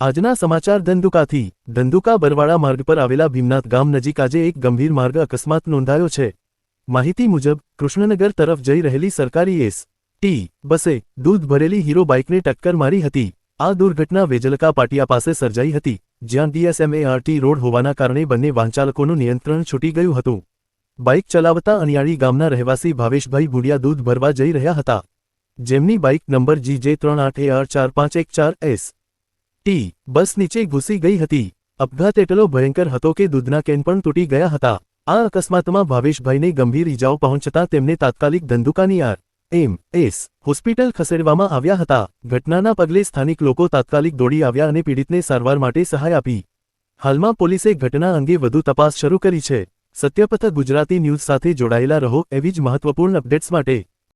આજના સમાચાર ધંધુકાથી. ધંધુકા બરવાડા માર્ગ પર આવેલા ભીમનાથ ગામ નજીક આજે એક ગંભીર માર્ગ અકસ્માત નોંધાયો છે. માહિતી મુજબ, કૃષ્ણનગર તરફ જઈ રહેલી સરકારી એસ, ટી, બસે દૂધ ભરેલી હીરો બાઇકને ટક્કર મારી હતી. આ દુર્ઘટના વેજલકા પાટિયા પાસે સર્જાઈ હતી, જ્યાં ડીએસએમએઆરટી રોડ હોવાના કારણે બંને વાહનચાલકોનું નિયંત્રણ છૂટી ગયું હતું. બાઇક ચલાવતા અણિયાળી ગામના રહેવાસી ભાવેશભાઈ ભુડિયા દૂધ ભરવા જઈ રહ્યા હતા. જેમની બાઇક નંબર જીજે ત્રણ આઠ એ આર ચાર પાંચ એક ચાર એસ ટી, બસ નીચે ઘૂસી ગઈ હતી. અપઘાત એટલો ભયંકર હતો કે દૂધના કેન પણ તૂટી ગયા હતા. આ અકસ્માતમાં ભાવેશભાઈને ગંભીર ઇજાઓ પહોંચતા તેમને તાત્કાલિક ધંધુકાની આર, એમ, એસ, હોસ્પિટલ ખસેડવામાં આવ્યા હતા. ઘટનાના પગલે સ્થાનિક લોકો તાત્કાલિક દોડી આવ્યા અને પીડિતને સારવાર માટે સહાય આપી. હાલમાં પોલીસે ઘટના અંગે વધુ તપાસ શરૂ કરી છે. સત્યપથ ગુજરાતી ન્યૂઝ સાથે જોડાયેલા રહો એવી જ મહત્વપૂર્ણ અપડેટ્સ માટે.